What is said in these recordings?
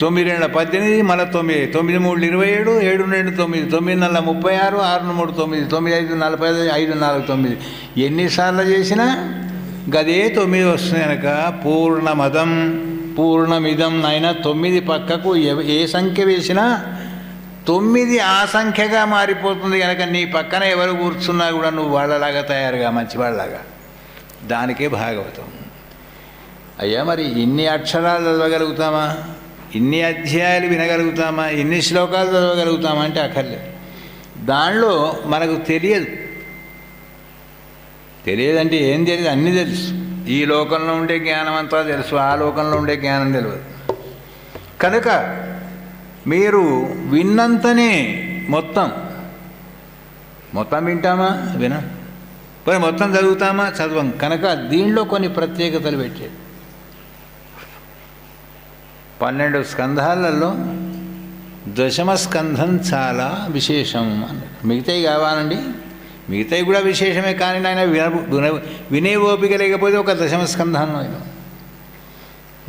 తొమ్మిది రెండు పద్దెనిమిది మళ్ళీ తొమ్మిది. తొమ్మిది మూడు ఇరవై ఏడు ఏడు రెండు తొమ్మిది. తొమ్మిది నల్ల ముప్పై ఆరు ఆరు మూడు తొమ్మిది. తొమ్మిది ఐదు నలభై ఐదు ఐదు నాలుగు తొమ్మిది. ఎన్నిసార్లు చేసినా గదే తొమ్మిది వస్తుంది కనుక పూర్ణమదం పూర్ణమిదం నాయన తొమ్మిది పక్కకు ఏ సంఖ్య వేసినా తొమ్మిది ఆ సంఖ్యగా మారిపోతుంది కనుక నీ పక్కన ఎవరు కూర్చున్నా కూడా నువ్వు వాళ్ళలాగా తయారుగా మంచివాళ్ళలాగా. దానికే భాగవతం. అయ్యా మరి ఇన్ని అక్షరాలు చదవగలుగుతామా? ఇన్ని అధ్యాయాలు వినగలుగుతామా? ఇన్ని శ్లోకాలు చదవగలుగుతామా అంటే అక్కర్లేదు. దానిలో మనకు తెలియదు. తెలియదంటే ఏం తెలియదు? అన్నీ తెలుసు. ఈ లోకంలో ఉండే జ్ఞానం అంతా తెలుసు. ఆ లోకంలో ఉండే జ్ఞానం తెలియదు. కనుక మీరు విన్నంతనే మొత్తం. మొత్తం వింటామా? విన. పోనీ మొత్తం చదువుతామా? చదవం. కనుక దీనిలో కొన్ని ప్రత్యేకతలు పెట్టాడు పన్నెండు స్కంధాలలో దశమ స్కంధం చాలా విశేషం అన్నాడు. మిగతాయి కావాలండి? మిగతాయి కూడా విశేషమే కానీ నాయన విన వినే ఓపిక లేకపోతే ఒక దశమ స్కంధం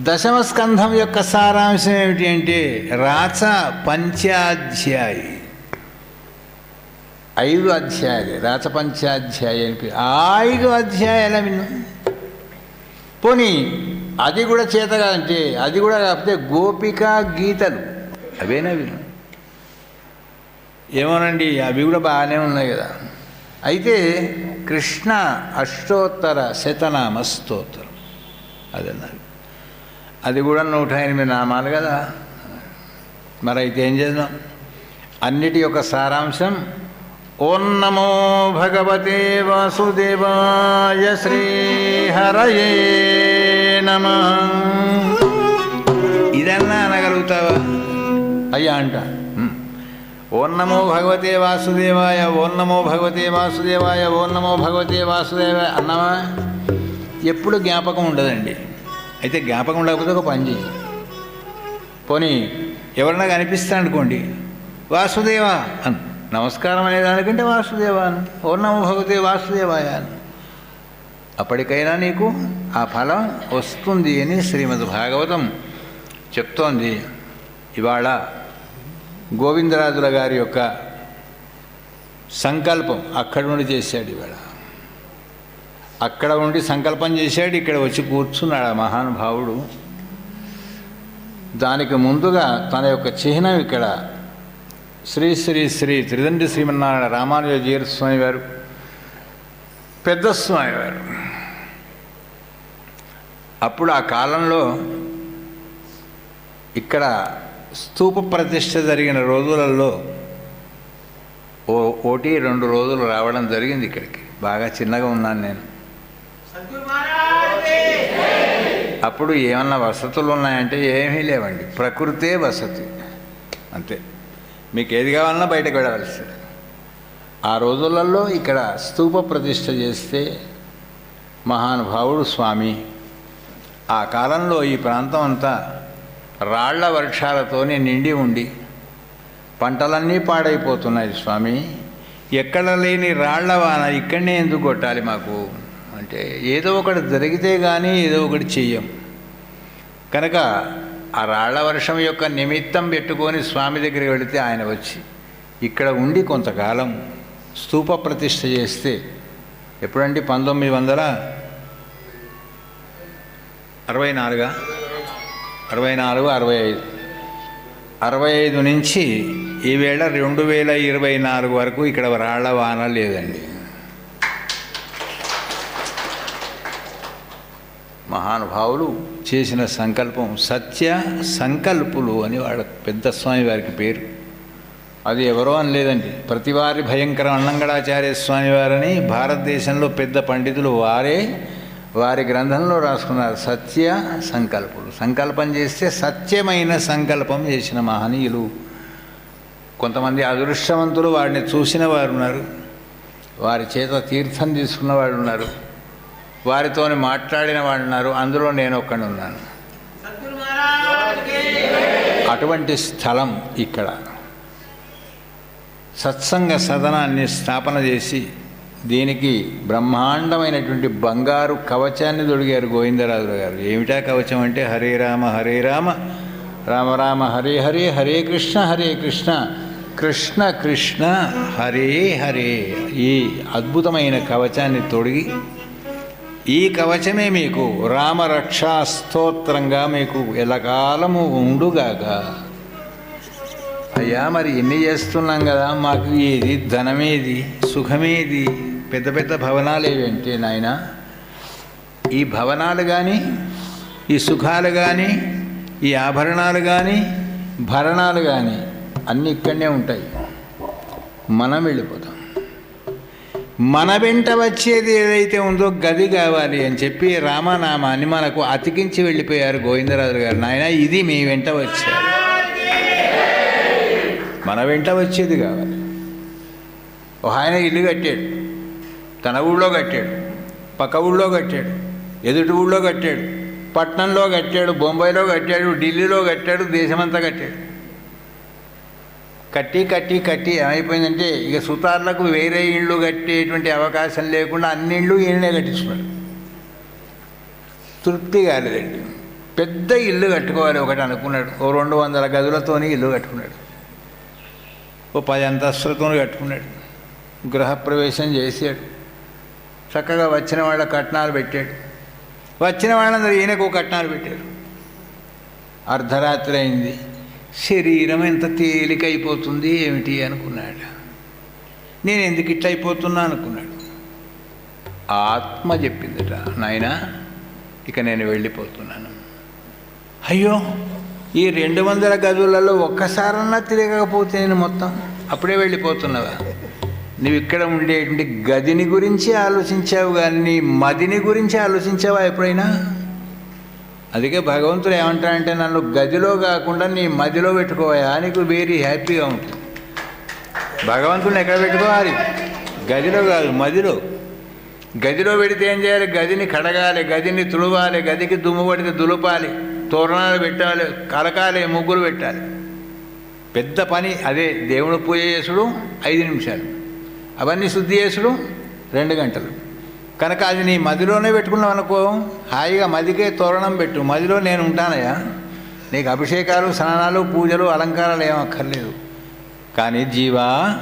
దశమ స్కంధం యొక్క సారాంశం ఏమిటి అంటే రాచ పంచాధ్యాయి. ఐదు అధ్యాయాలు రాచ పంచాధ్యాయ అని ఐదు అధ్యాయాల విన్నాం. పోనీ అది కూడా చేత కాదంటే అది కూడా కాకపోతే గోపిక గీతలు. అవేనా విను ఏమోనండి అవి కూడా బాగానే ఉన్నాయి కదా. అయితే కృష్ణ అష్టోత్తర శతనామ స్తోత్రం. అదన్నారు. అది కూడా నూట ఎనిమిది నామాలు కదా. మరి అయితే ఏం చేద్దాం? అన్నిటి యొక్క సారాంశం ఓం నమో భగవతే వాసుదేవాయ శ్రీహరయే నమ. ఇదన్నా అనగలుగుతావా? అయ్యా అంట. "ఉమ్. ఓం నమో భగవతే వాసుదేవాయ ఓం నమో భగవతే వాసుదేవాయ ఓం నమో భగవతే వాసుదేవాయ అన్నావా? ఎప్పుడు జ్ఞాపకం ఉండదండి. అయితే జ్ఞాపకం ఉండకపోతే ఒక పని చెయ్యి. పోనీ ఎవరన్నా కనిపిస్తా అనుకోండి వాసుదేవా అను నమస్కారం అనేదానికంటే వాసుదేవా వాసుదేవాను. ఓర్ణమ భగవతే వాసుదేవాయ అప్పటికైనా నీకు ఆ ఫలం వస్తుంది అని శ్రీమద్ భాగవతం చెప్తోంది. ఇవాళ గోవిందరాజుల గారి యొక్క సంకల్పం అక్కడ నుండి చేశాడు ఇవాళ. అక్కడ ఉండి సంకల్పం చేశాడు ఇక్కడ వచ్చి కూర్చున్నాడు ఆ మహానుభావుడు. దానికి ముందుగా తన యొక్క చిహ్నం ఇక్కడ శ్రీ శ్రీ శ్రీ త్రిదండి శ్రీమన్నారాయణ రామానుజ జీర స్వామి వారు పెద్ద స్వామి వారు. అప్పుడు ఆ కాలంలో ఇక్కడ స్తూప ప్రతిష్ఠ జరిగిన రోజులలో ఓ ఒకటి రెండు రోజులు రావడం జరిగింది ఇక్కడికి. బాగా చిన్నగా ఉన్నాను నేను. అప్పుడు ఏమన్నా వసతులు ఉన్నాయంటే ఏమీ లేవండి. ప్రకృతే వసతి. అంతే. మీకు ఏది కావాలన్నా బయటకు వెళ్ళవలసింది. ఆ రోజులలో ఇక్కడ స్తూప ప్రతిష్ట చేస్తే మహానుభావుడు స్వామి ఆ కాలంలో ఈ ప్రాంతం అంతా రాళ్ళ వర్షాలతోనే నిండి ఉండి పంటలన్నీ పాడైపోతున్నాయి స్వామి. ఎక్కడ లేని రాళ్ళ వాన ఇక్కడనే ఎందుకు కొట్టాలి మాకు? అంటే ఏదో ఒకటి జరిగితే కానీ ఏదో ఒకటి చెయ్యం. కనుక ఆ రాళ్ళ వర్షం యొక్క నిమిత్తం పెట్టుకొని స్వామి దగ్గరికి వెళితే ఆయన వచ్చి ఇక్కడ ఉండి కొంతకాలం స్తూప ప్రతిష్ఠ చేస్తే ఎప్పుడంటే పంతొమ్మిది వందల అరవై నాలుగా అరవై నాలుగు అరవై ఐదు అరవై ఐదు నుంచి ఈవేళ రెండు వేల ఇరవై నాలుగు వరకు ఇక్కడ రాళ్ళ వాన లేదండి. మహానుభావులు చేసిన సంకల్పం సత్య సంకల్పులు అని వాళ్ళ పెద్ద స్వామి వారికి పేరు. అది ఎవరో అని లేదండి ప్రతివారి భయంకర అన్నంగడాచార్య స్వామి వారని భారతదేశంలో పెద్ద పండితులు వారే వారి గ్రంథంలో రాసుకున్నారు. సత్య సంకల్పులు. సంకల్పం చేస్తే సత్యమైన సంకల్పం చేసిన మహనీయులు. కొంతమంది అదృష్టవంతులు వారిని చూసిన వారు ఉన్నారు. వారి చేత తీర్థం తీసుకున్న వాళ్ళు ఉన్నారు. వారితో మాట్లాడిన వాళ్ళు ఉన్నారు అందులో నేను ఒక్కడి ఉన్నాను. అటువంటి స్థలం ఇక్కడ. సత్సంగ సదనాన్ని స్థాపన చేసి దీనికి బ్రహ్మాండమైనటువంటి బంగారు కవచాన్ని దొడిగారు గోవిందరాజు గారు. ఏమిటా కవచం అంటే హరే రామ హరే రామ రామ రామ హరే హరే హరే కృష్ణ హరే కృష్ణ కృష్ణ కృష్ణ హరే హరే ఈ అద్భుతమైన కవచాన్ని తొడిగి ఈ కవచమే మీకు. రామరక్షా స్తోత్రంగా మీకు ఎలకాలము ఉండుగాక. అయ్యా మరి ఎన్ని చేస్తున్నాం కదా? మాకు ఏది? ధనమేది? సుఖమేది? పెద్ద పెద్ద భవనాలు ఏవేంటి నాయన? ఈ భవనాలు కానీ ఈ సుఖాలు కానీ ఈ ఆభరణాలు కానీ భరణాలు కానీ అన్నీ ఇక్కడనే ఉంటాయి. మనం వెళ్ళిపోతాం. మన వెంట వచ్చేది ఏదైతే ఉందో గది కావాలి అని చెప్పి రామనామాన్ని మనకు అతికించి వెళ్ళిపోయారు గోవిందరాజు గారు. నాయన ఇది మీ వెంట వచ్చారు మన వెంట వచ్చేది కావాలి. ఒక ఆయన ఇల్లు కట్టాడు. తన ఊళ్ళో కట్టాడు. పక్క ఊళ్ళో కట్టాడు. ఎదుటి ఊళ్ళో కట్టాడు. పట్నంలో కట్టాడు. బొంబాయిలో కట్టాడు. ఢిల్లీలో కట్టాడు. దేశమంతా కట్టాడు. కట్టి కట్టి కట్టి ఏమైపోయిందంటే ఇక సుతార్లకు వేరే ఇళ్ళు కట్టేటువంటి అవకాశం లేకుండా అన్ని ఇళ్ళు ఈయననే కట్టించుకున్నాడు. తృప్తి కాలేదండి. పెద్ద ఇల్లు కట్టుకోవాలి ఒకటి అనుకున్నాడు. ఓ రెండు వందల గదులతోని ఇల్లు కట్టుకున్నాడు. ఓ పది అంతస్తులతో కట్టుకున్నాడు. గృహప్రవేశం చేశాడు. చక్కగా వచ్చిన వాళ్ళ కట్నాలు పెట్టాడు. వచ్చిన వాళ్ళందరూ ఈయనకు కట్నాలు పెట్టారు. అర్ధరాత్రి అయింది. శరీరం ఎంత తేలిక అయిపోతుంది ఏమిటి అనుకున్నాడు. నేను ఎందుకు ఇట్లా అయిపోతున్నా అనుకున్నాడు. ఆత్మ చెప్పిందిట నాయన ఇక నేను వెళ్ళిపోతున్నాను. అయ్యో ఈ రెండు వందల గదులలో ఒక్కసారన్నా తిరగకపోతే నేను మొత్తం అప్పుడే వెళ్ళిపోతున్నావా? నువ్వు ఇక్కడ ఉండేటువంటి గదిని గురించి ఆలోచించావు కానీ మదిని గురించి ఆలోచించావా ఎప్పుడైనా? అందుకే భగవంతుడు ఏమంటాడంటే నన్ను గదిలో కాకుండా నీ మధ్యలో పెట్టుకోవా నీకు వెరీ హ్యాపీగా ఉంటుంది. భగవంతుడిని ఎక్కడ పెట్టుకోవాలి? గదిలో కాదు మదిలో. గదిలో పెడితే ఏం చేయాలి? గదిని కడగాలి గదిని తుడవాలి గదికి దుమ్ము పడితే దులపాలి తోరణాలు పెట్టాలి కలకాలి ముగ్గులు పెట్టాలి. పెద్ద పని అదే దేవుడు పూజ చేసుడు ఐదు నిమిషాలు. అవన్నీ శుద్ధి చేసుడు రెండు గంటలు. కనుక అది నీ మదిలోనే పెట్టుకున్నావు అనుకో హాయిగా మదికే తోరణం పెట్టు. మదిలో నేను ఉంటానయ్యా. నీకు అభిషేకాలు స్నానాలు పూజలు అలంకారాలు ఏమక్కర్లేదు కానీ జీవా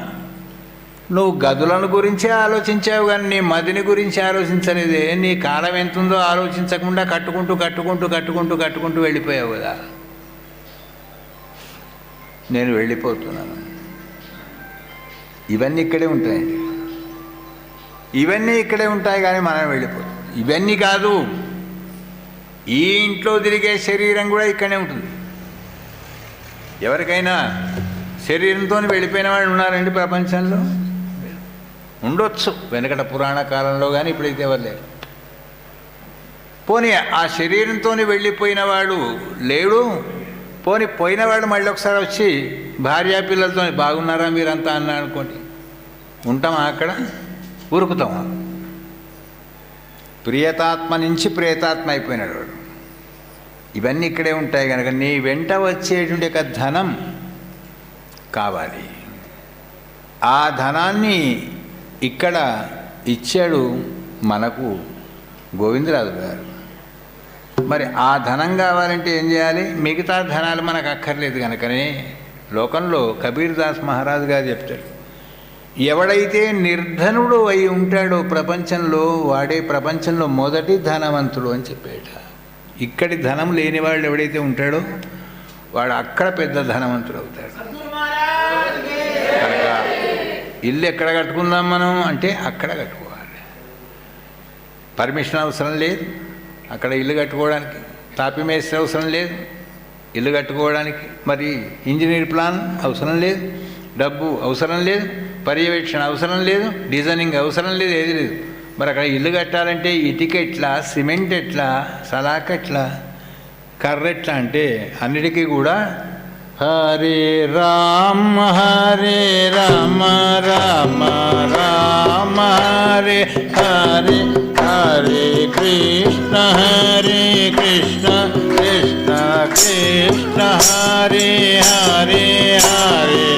నువ్వు గదులను గురించే ఆలోచించావు కానీ నీ మదిని గురించి ఆలోచించలేదే నీ కాలం ఎంతుందో ఆలోచించకుండా కట్టుకుంటూ కట్టుకుంటూ కట్టుకుంటూ కట్టుకుంటూ వెళ్ళిపోయావు కదా. నేను వెళ్ళిపోతున్నాను. ఇవన్నీ ఇక్కడే ఉంటాయండి. ఇవన్నీ ఇక్కడే ఉంటాయి కానీ మనం వెళ్ళిపోతాం. ఇవన్నీ కాదు. ఈ ఇంట్లో తిరిగే శరీరం కూడా ఇక్కడే ఉంటుంది. ఎవరికైనా శరీరంతో వెళ్ళిపోయిన వాళ్ళు ఉన్నారండి ప్రపంచంలో? ఉండొచ్చు. వెనకట పురాణ కాలంలో కానీ ఇప్పుడైతే ఎవరు లేరు. పోనీ ఆ శరీరంతో వెళ్ళిపోయిన వాడు లేడు? పోనీ పోయినవాడు మళ్ళీ ఒకసారి వచ్చి భార్యా పిల్లలతో బాగున్నారా మీరంతా అన్నా అనుకోండి ఉంటామా అక్కడ? ఉరుకుతామా ప్రియతాత్మ నుంచి ప్రేతాత్మ అయిపోయినాడు వాడు. ఇవన్నీ ఇక్కడే ఉంటాయి కనుక నీ వెంట వచ్చేటువంటి ఒక ధనం కావాలి. ఆ ధనాన్ని ఇక్కడ ఇచ్చాడు మనకు గోవిందరాజు గారు. మరి ఆ ధనం కావాలంటే ఏం చేయాలి? మిగతా ధనాలు మనకు అక్కర్లేదు కనుకనే లోకంలో కబీర్దాస్ మహారాజు గారు చెప్తాడు. ఎవడైతే నిర్ధనుడు అయి ఉంటాడో ప్రపంచంలో వాడే ప్రపంచంలో మొదటి ధనవంతుడు అని చెప్పాడు. ఇక్కడి ధనం లేనివాడు ఎవడైతే ఉంటాడో వాడు అక్కడ పెద్ద ధనవంతుడు అవుతాడు. కనుక ఇల్లు ఎక్కడ కట్టుకుందాం మనం అంటే అక్కడ కట్టుకోవాలి. పర్మిషన్ అవసరం లేదు. అక్కడ ఇల్లు కట్టుకోవడానికి తాపి మేస్త్రి అవసరం లేదు. ఇల్లు కట్టుకోవడానికి మరి ఇంజనీర్ ప్లాన్ అవసరం లేదు. డబ్బు అవసరం లేదు. పర్యవేక్షణ అవసరం లేదు డిజైనింగ్ అవసరం లేదు ఏది లేదు. మరి అక్కడ ఇల్లు కట్టాలంటే ఇటుక ఎట్లా సిమెంట్ ఎట్లా సలాక్ ఎట్లా కర్ర ఎట్లా అంటే అన్నిటికీ కూడా Hare Rama Hare Rama Rama Rama Hare Hare Hare Krishna Hare Krishna Krishna Krishna Hare Hare Hare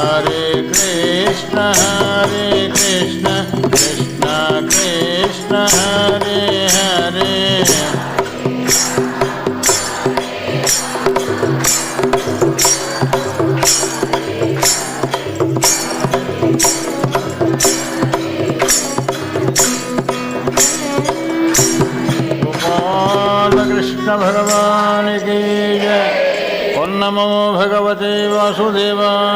Hare Krishna, Hare Krishna, Krishna Krishna, Hare Hare. Gopalkrishna भगवान की जय ओं नमो भगवते वासुदेवाय श्रीहरये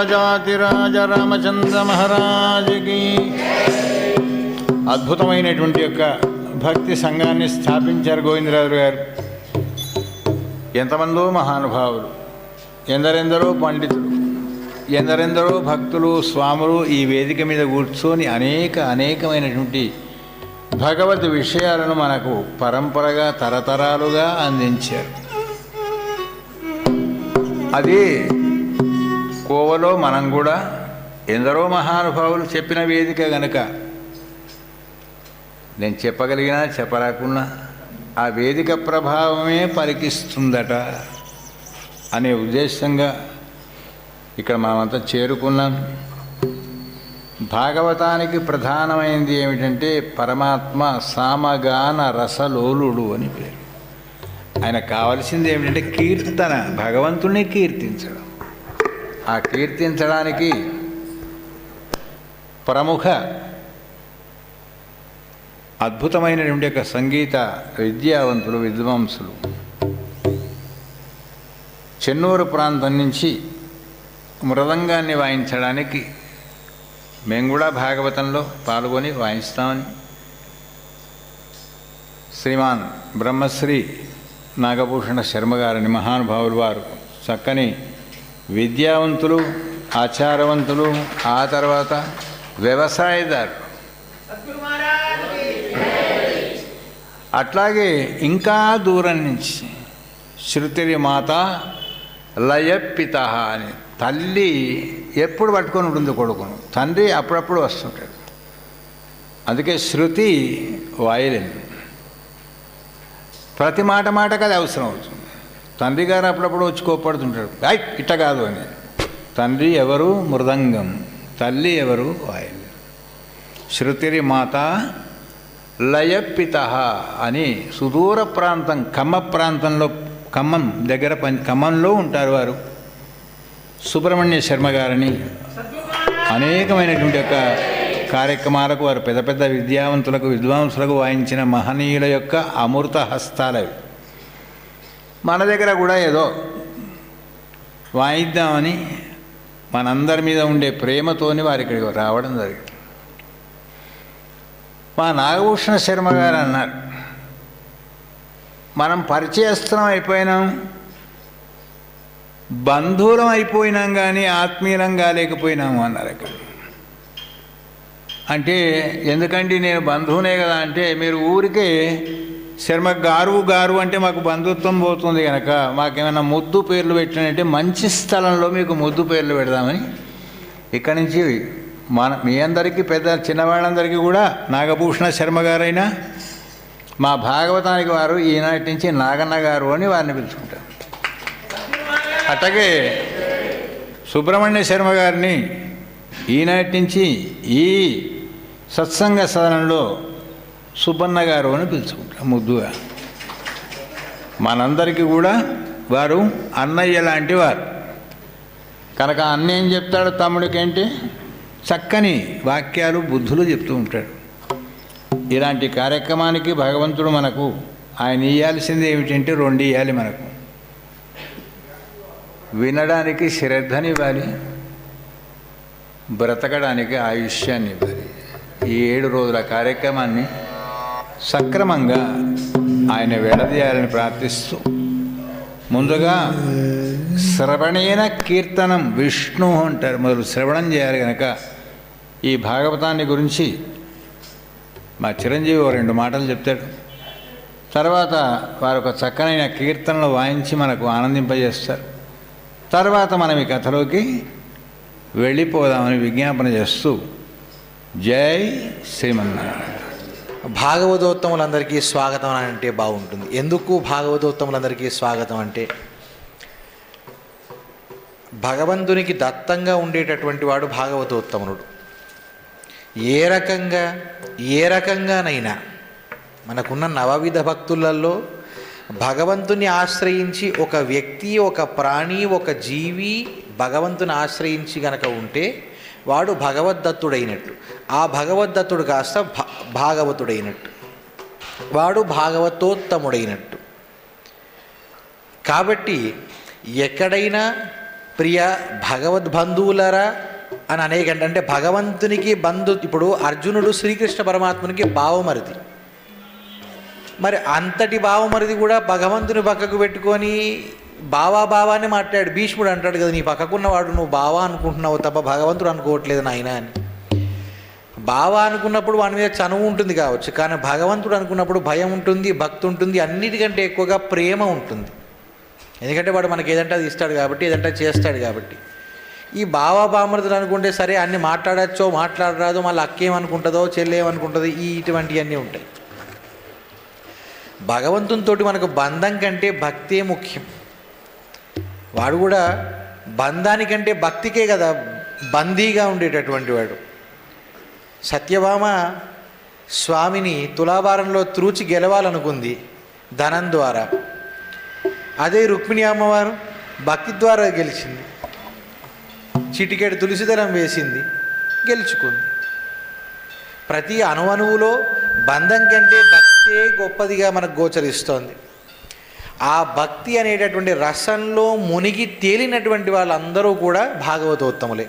రాజాతిరాజ రామచంద్ర మహారాజుకి అద్భుతమైనటువంటి యొక్క భక్తి సంఘాన్ని స్థాపించారు గోవిందరాజు గారు. ఎంతమందో మహానుభావులు ఎందరెందరో పండితులు ఎందరెందరో భక్తులు స్వాములు ఈ వేదిక మీద కూర్చొని అనేక అనేకమైనటువంటి భగవద్ విషయాలను మనకు పరంపరగా తరతరాలుగా అందించారు. అది కోవలో మనం కూడా ఎందరో మహానుభావులు చెప్పిన వేదిక గనక నేను చెప్పగలిగినా చెప్పరాకున్నా ఆ వేదిక ప్రభావమే పలికిస్తుందట అనే ఉద్దేశంగా ఇక్కడ మనమంతా చేరుకున్నాం. భాగవతానికి ప్రధానమైనది ఏమిటంటే పరమాత్మ సామగాన రసలోలుడు అని పేరు. ఆయన కావలసింది ఏమిటంటే కీర్తన భగవంతుణ్ణి కీర్తించడం. ఆ కీర్తించడానికి ప్రముఖ అద్భుతమైనటువంటి యొక్క సంగీత విద్యావంతులు విద్వాంసులు. చెన్నూరు ప్రాంతం నుంచి మృదంగాన్ని వాయించడానికి మేము కూడా భాగవతంలో పాల్గొని వాయిస్తామని శ్రీమాన్ బ్రహ్మశ్రీ నాగభూషణ శర్మ గారిని మహానుభావులు వారు చక్కని విద్యావంతులు ఆచారవంతులు ఆ తర్వాత వ్యవసాయదారులు. అట్లాగే ఇంకా దూరం నుంచి శృతిరి మాత లయపిత అని తల్లి ఎప్పుడు పట్టుకొని ఉంటుంది కొడుకును. తండ్రి అప్పుడప్పుడు వస్తుంటాడు. అందుకే శృతి వాయిలిన్. ప్రతి మాట మాటకు అది అవసరం అవుతుంది. తండ్రి గారు అప్పుడప్పుడు వచ్చి కోప్పడుతుంటాడు ఆయ్ ఇట్ట కాదు అని. తండ్రి ఎవరు? మృదంగం. తల్లి ఎవరు? వాయిలిన్ శృతిరి మాత లయపిత అని సుదూర ప్రాంతం ఖమ్మ ప్రాంతంలో ఖమ్మం దగ్గర పని ఖమ్మంలో ఉంటారు వారు. సుబ్రహ్మణ్య శర్మ గారిని అనేకమైనటువంటి యొక్క కార్యక్రమాలకు వారు పెద్ద పెద్ద విద్యావంతులకు విద్వాంసులకు వాయించిన మహనీయుల యొక్క అమృత హస్తాలవి. మన దగ్గర కూడా ఏదో వాయిద్దామని మనందరి మీద ఉండే ప్రేమతోని వారి ఇక్కడికి రావడం జరిగింది. మా నాగభూషణ శర్మ గారు అన్నారు మనం పరిచయస్థలం అయిపోయినాం బంధువులం అయిపోయినాం కానీ ఆత్మీయులం కాలేకపోయినాము అన్నారు ఇక్కడ. అంటే ఎందుకంటే నేను బంధువునే కదా అంటే మీరు ఊరికే శర్మ గారు గారు అంటే మాకు బంధుత్వం పోతుంది కనుక మాకేమైనా ముద్దు పేర్లు పెట్టినంటే మంచి స్థలంలో మీకు ముద్దు పేర్లు పెడదామని ఇక్కడి నుంచి మన మీ అందరికీ పెద్ద చిన్నవాళ్ళందరికీ కూడా నాగభూషణ శర్మ గారైనా మా భాగవతానికి వారు ఈనాటి నుంచి నాగన్న గారు అని వారిని పిలుచుకుంటారు. అట్లాగే సుబ్రహ్మణ్య శర్మ గారిని ఈనాటి నుంచి ఈ సత్సంగ సదనంలో సుబ్బన్న గారు అని పిలుచుకుంటాం ముద్దుగా మనందరికీ కూడా వారు అన్నయ్య లాంటి వారు. కనుక అన్న ఏం చెప్తాడు తమ్ముడికేంటి చక్కని వాక్యాలు బుద్ధులు చెప్తూ ఉంటాడు. ఇలాంటి కార్యక్రమానికి భగవంతుడు మనకు ఆయన ఇవ్వాల్సింది ఏమిటంటే రెండు ఇవ్వాలి మనకు. వినడానికి శ్రద్ధనివ్వాలి బ్రతకడానికి ఆయుష్యాన్ని ఇవ్వాలి ఈ ఏడు రోజుల కార్యక్రమాన్ని సక్రమంగా ఆయన విడదీయాలని ప్రార్థిస్తూ ముందుగా శ్రవణేన కీర్తనం విష్ణు అంటారు. మొదలు శ్రవణం చేయాలి కనుక ఈ భాగవతాన్ని గురించి మా చిరంజీవి ఓ రెండు మాటలు చెప్తాడు. తర్వాత వారు ఒక చక్కనైన కీర్తనలు వాయించి మనకు ఆనందింపజేస్తారు. తర్వాత మనం ఈ కథలోకి వెళ్ళిపోదామని విజ్ఞాపన చేస్తూ జై శ్రీమన్నారాయణ. భాగవతోత్తములందరికీ స్వాగతం అని అంటే బాగుంటుంది. ఎందుకు భాగవతోత్తములందరికీ స్వాగతం అంటే భగవంతునికి దత్తంగా ఉండేటటువంటి వాడు భాగవతోత్తమునుడు. ఏ రకంగా ఏ రకంగానైనా మనకున్న నవవిధ భక్తులలో భగవంతుని ఆశ్రయించి ఒక వ్యక్తి ఒక ప్రాణి ఒక జీవి భగవంతుని ఆశ్రయించి గనక ఉంటే వాడు భగవద్దత్తుడైనట్టు. ఆ భగవద్దత్తుడు కాస్త భా భాగవతుడైనట్టు. వాడు భాగవతోత్తముడైనట్టు. కాబట్టి ఎక్కడైనా ప్రియ భగవద్బంధువులరా అని అనేక అంటే భగవంతునికి బంధు ఇప్పుడు అర్జునుడు శ్రీకృష్ణ పరమాత్మునికి భావమరిది. మరి అంతటి భావమరిది కూడా భగవంతుని పక్కకు పెట్టుకొని బావా బావా అని మాట్లాడు భీష్ముడు అంటాడు కదా నీ పక్కకున్నవాడు నువ్వు బావా అనుకుంటున్నావు తప్ప భగవంతుడు అనుకోవట్లేదు నాయన అని. బావ అనుకున్నప్పుడు వాని మీద చనువు ఉంటుంది కావచ్చు కానీ భగవంతుడు అనుకున్నప్పుడు భయం ఉంటుంది భక్తి ఉంటుంది అన్నిటికంటే ఎక్కువగా ప్రేమ ఉంటుంది. ఎందుకంటే వాడు మనకి ఏదంటే అది ఇస్తాడు కాబట్టి ఏదంటే చేస్తాడు కాబట్టి. ఈ బావా బామృతులు అనుకుంటే సరే అన్ని మాట్లాడచ్చో మాట్లాడరాదో మళ్ళీ అక్కేమనుకుంటుందో చెల్లేమనుకుంటుందో ఈ ఇటువంటివన్నీ ఉంటాయి. భగవంతునితో మనకు బంధం కంటే భక్తే ముఖ్యం. వాడు కూడా బంధానికంటే భక్తికే కదా బందీగా ఉండేటటువంటి వాడు. సత్యభామ స్వామిని తులాభారంలో త్రూచి గెలవాలనుకుంది ధనం ద్వారా. అదే రుక్మిణి అమ్మవారు భక్తి ద్వారా గెలిచింది. చిటికెడు తులసిదళం వేసింది గెలుచుకుంది. ప్రతి అణువణువులో బంధం కంటే భక్తే గొప్పదిగా మనకు గోచరిస్తోంది. ఆ భక్తి అనేటటువంటి రసంలో మునిగి తేలినటువంటి వాళ్ళందరూ కూడా భాగవతోత్తములే.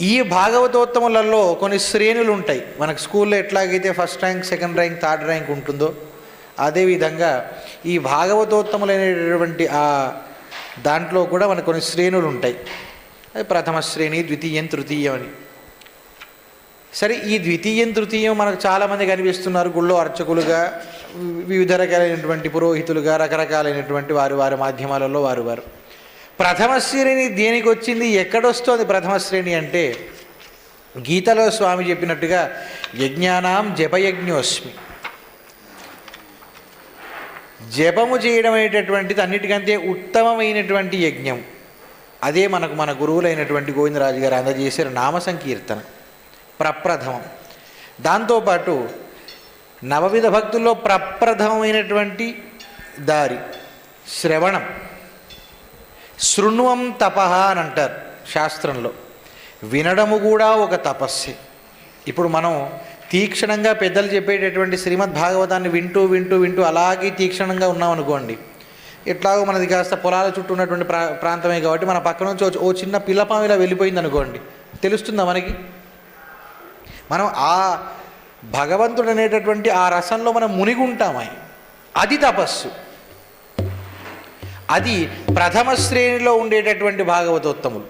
ఈ భాగవతోత్తములలో కొన్ని శ్రేణులు ఉంటాయి మనకు స్కూల్లో ఎట్లాగైతే first rank second rank third rank ఉంటుందో అదేవిధంగా ఈ భాగవతోత్తములైనటువంటి ఆ దాంట్లో కూడా మనకు కొన్ని శ్రేణులు ఉంటాయి అది ప్రథమ శ్రేణి ద్వితీయం తృతీయం అని. సరే ఈ ద్వితీయం తృతీయం మనకు చాలామంది కనిపిస్తున్నారు. గుళ్ళో అర్చకులుగా వివిధ రకాలైనటువంటి పురోహితులుగా రకరకాలైనటువంటి వారి వారి మాధ్యమాలలో వారు వారు. ప్రథమ శ్రేణి దేనికి వచ్చింది ఎక్కడొస్తుంది ప్రథమ శ్రేణి అంటే గీతలో స్వామి చెప్పినట్టుగా యజ్ఞానాం జపయజ్ఞోస్మి. జపము చేయడం అనేటటువంటిది అన్నిటికంటే ఉత్తమమైనటువంటి యజ్ఞం. అదే మనకు మన గురువులైనటువంటి గోవిందరాజు గారు అందజేసిన నామ సంకీర్తన ప్రప్రథమం. దాంతోపాటు నవవిధ భక్తుల్లో ప్రప్రథమమైనటువంటి దారి శ్రవణం. శృణ్వం తపహ అని అంటారు శాస్త్రంలో. వినడము కూడా ఒక తపస్సే. ఇప్పుడు మనం తీక్షణంగా పెద్దలు చెప్పేటటువంటి శ్రీమద్ భాగవతాన్ని వింటూ వింటూ వింటూ అలాగే తీక్షణంగా ఉన్నామనుకోండి ఎట్లాగో మనది కాస్త పొలాల చుట్టూ ఉన్నటువంటి ప్రా ప్రాంతమే కాబట్టి మన పక్క నుంచి ఓ- ఓ చిన్న పిల్లపాము ఇలా వెళ్ళిపోయింది అనుకోండి. తెలుస్తుందా మనకి? మనం ఆ భగవంతుడు అనేటటువంటి ఆ రసంలో మనం మునిగి అది తపస్సు. అది ప్రథమ శ్రేణిలో ఉండేటటువంటి భాగవతోత్తములు.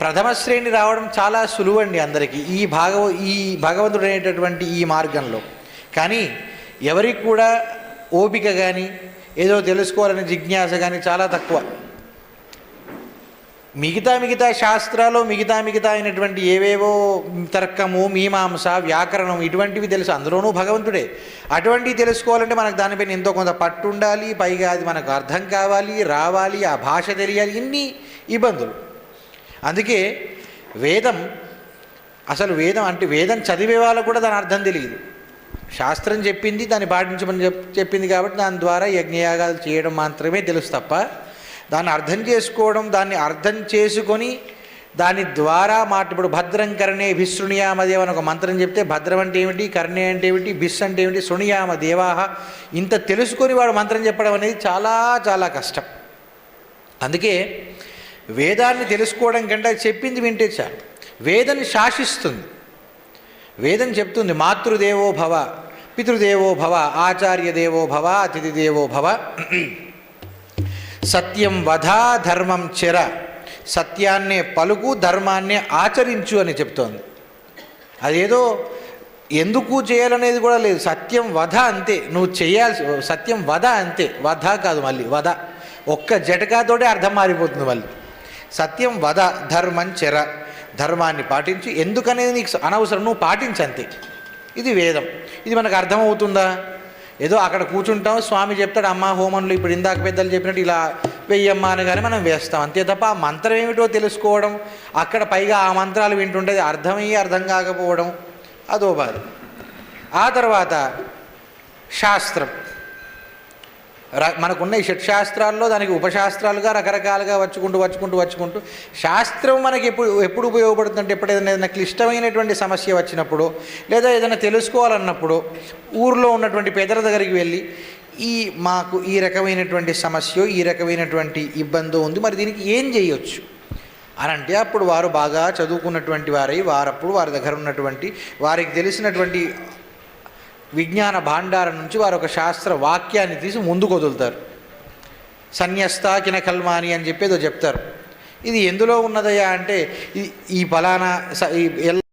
ప్రథమ శ్రేణి రావడం చాలా సులువండి అందరికీ. ఈ భాగవ ఈ భగవంతుడు అనేటటువంటి ఈ మార్గంలో. కానీ ఎవరికి కూడా ఓపిక కానీ ఏదో తెలుసుకోవాలనే జిజ్ఞాస కానీ చాలా తక్కువ. మిగతా మిగతా శాస్త్రాలు మిగతా మిగతా అయినటువంటి ఏవేవో తర్కము మీమాంస వ్యాకరణం ఇటువంటివి తెలుసు. అందులోనూ భగవంతుడే. అటువంటివి తెలుసుకోవాలంటే మనకు దానిపైన ఎంతో కొంత పట్టు ఉండాలి పైగా అది మనకు అర్థం కావాలి రావాలి ఆ భాష తెలియాలి ఇన్ని ఇబ్బందులు. అందుకే వేదం అసలు వేదం అంటే వేదం చదివే వాళ్ళకు కూడా దాని అర్థం తెలియదు. శాస్త్రం చెప్పింది దాన్ని పాటించమని చెప్పింది కాబట్టి దాని ద్వారా యజ్ఞయాగాలు చేయడం మాత్రమే తెలుసు తప్ప దాన్ని అర్థం చేసుకోవడం దాన్ని అర్థం చేసుకొని దాని ద్వారా మాట ఇప్పుడు భద్రం కర్ణే భిశృణియామదేవ అని ఒక మంత్రం చెప్తే భద్రం అంటే ఏమిటి కర్ణే అంటే ఏమిటి భిస్ అంటే ఏమిటి శృణియామ దేవాహ ఇంత తెలుసుకొని వాడు మంత్రం చెప్పడం అనేది చాలా చాలా కష్టం. అందుకే వేదాన్ని తెలుసుకోవడం కంటే అది చెప్పింది వింటే చాలు. వేదం శాసిస్తుంది. వేదం చెప్తుంది మాతృదేవో భవ పితృదేవో భవ ఆచార్య దేవో భవ అతిథి దేవో భవ. సత్యం వధా ధర్మం చెర. సత్యాన్నే పలుకు ధర్మాన్నే ఆచరించు అని చెప్తోంది. అదేదో ఎందుకు చేయాలనేది కూడా లేదు. సత్యం వధ అంతే. నువ్వు చేయాల్సి సత్యం వధ అంతే. వధ కాదు మళ్ళీ వధ. ఒక్క జటకాతోటే అర్థం మారిపోతుంది మళ్ళీ. సత్యం వధ ధర్మం చెర. ధర్మాన్ని పాటించి. ఎందుకనేది నీకు అనవసరం. నువ్వు పాటించంతే ఇది వేదం. ఇది మనకు అర్థమవుతుందా? ఏదో అక్కడ కూర్చుంటాం స్వామి చెప్తాడు అమ్మ హోమంలో ఇప్పుడు ఇందాక పెద్దలు చెప్పినట్టు ఇలా వెయ్యమ్మ అనగానే మనం వేస్తాం. అంతే తప్ప ఆ మంత్రం ఏమిటో తెలుసుకోవడం అక్కడ పైగా ఆ మంత్రాలు వింటుంటే అర్థమయ్యి అర్థం కాకపోవడం అదో బాధ. ఆ తర్వాత శాస్త్రం. మనకున్న ఈ షట్శాస్త్రాల్లో దానికి ఉపశాస్త్రాలుగా రకరకాలుగా వచ్చుకుంటూ వచ్చుకుంటూ వచ్చుకుంటూ. శాస్త్రం మనకి ఎప్పుడు ఎప్పుడు ఉపయోగపడుతుందంటే ఎప్పుడైనా ఏదైనా క్లిష్టమైనటువంటి సమస్య వచ్చినప్పుడు లేదా ఏదైనా తెలుసుకోవాలన్నప్పుడు ఊర్లో ఉన్నటువంటి పేదల దగ్గరికి వెళ్ళి ఈ మాకు ఈ రకమైనటువంటి సమస్య ఈ రకమైనటువంటి ఇబ్బంది ఉంది మరి దీనికి ఏం చేయొచ్చు? అని అంటే అప్పుడు వారు బాగా చదువుకున్నటువంటి వారై వారప్పుడు వారి దగ్గర ఉన్నటువంటి వారికి తెలిసినటువంటి విజ్ఞాన భాండారం నుంచి వారు ఒక శాస్త్ర వాక్యాన్ని తీసి ముందుకు వదులుతారు. సన్యస్తాకిన కల్మాని అని చెప్పేదో చెప్తారు. ఇది ఎందులో ఉన్నదయ్యా అంటే ఈ- ఫలానా స- ఈ ఎల్